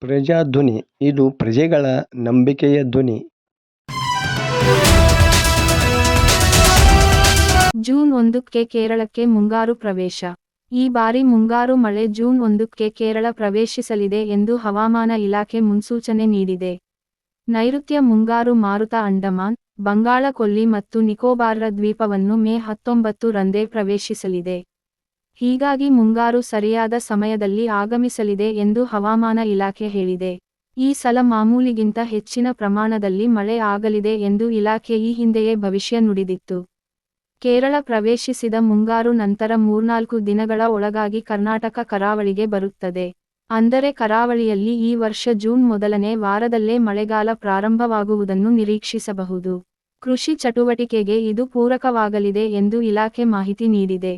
ಪ್ರಜಾಧ್ವನಿ, ಇದು ಪ್ರಜೆಗಳ ನಂಬಿಕೆಯ ಧ್ವನಿ. ಜೂನ್ ಒಂದಕ್ಕೆ ಕೇರಳಕ್ಕೆ ಮುಂಗಾರು ಪ್ರವೇಶ. ಈ ಬಾರಿ ಮುಂಗಾರು ಮಳೆ ಜೂನ್ ಒಂದಕ್ಕೆ ಕೇರಳ ಪ್ರವೇಶಿಸಲಿದೆ ಎಂದು ಹವಾಮಾನ ಇಲಾಖೆ ಮುನ್ಸೂಚನೆ ನೀಡಿದೆ. ನೈಋತ್ಯ ಮುಂಗಾರು ಮಾರುತ ಅಂಡಮಾನ್ ಬಂಗಾಳ ಕೊಲ್ಲಿ ಮತ್ತು ನಿಕೋಬಾರ್ರ ದ್ವೀಪವನ್ನು ಮೇ ಹತ್ತೊಂಬತ್ತು ರಂದೇ ಪ್ರವೇಶಿಸಲಿದೆ. ಹೀಗಾಗಿ ಮುಂಗಾರು ಸರಿಯಾದ ಸಮಯದಲ್ಲಿ ಆಗಮಿಸಲಿದೆ ಎಂದು ಹವಾಮಾನ ಇಲಾಖೆ ಹೇಳಿದೆ. ಈ ಸಲ ಮಾಮೂಲಿಗಿಂತ ಹೆಚ್ಚಿನ ಪ್ರಮಾಣದಲ್ಲಿ ಮಳೆ ಆಗಲಿದೆ ಎಂದು ಇಲಾಖೆ ಈ ಹಿಂದೆಯೇ ಭವಿಷ್ಯ ನುಡಿದಿತ್ತು. ಕೇರಳ ಪ್ರವೇಶಿಸಿದ ಮುಂಗಾರು ನಂತರ ಮೂರ್ನಾಲ್ಕು ದಿನಗಳ ಒಳಗಾಗಿ ಕರ್ನಾಟಕ ಕರಾವಳಿಗೆ ಬರುತ್ತದೆ. ಅಂದರೆ ಕರಾವಳಿಯಲ್ಲಿ ಈ ವರ್ಷ ಜೂನ್ ಮೊದಲನೇ ವಾರದಲ್ಲೇ ಮಳೆಗಾಲ ಪ್ರಾರಂಭವಾಗುವುದನ್ನು ನಿರೀಕ್ಷಿಸಬಹುದು. ಕೃಷಿ ಚಟುವಟಿಕೆಗೆ ಇದು ಪೂರಕವಾಗಲಿದೆ ಎಂದು ಇಲಾಖೆ ಮಾಹಿತಿ ನೀಡಿದೆ.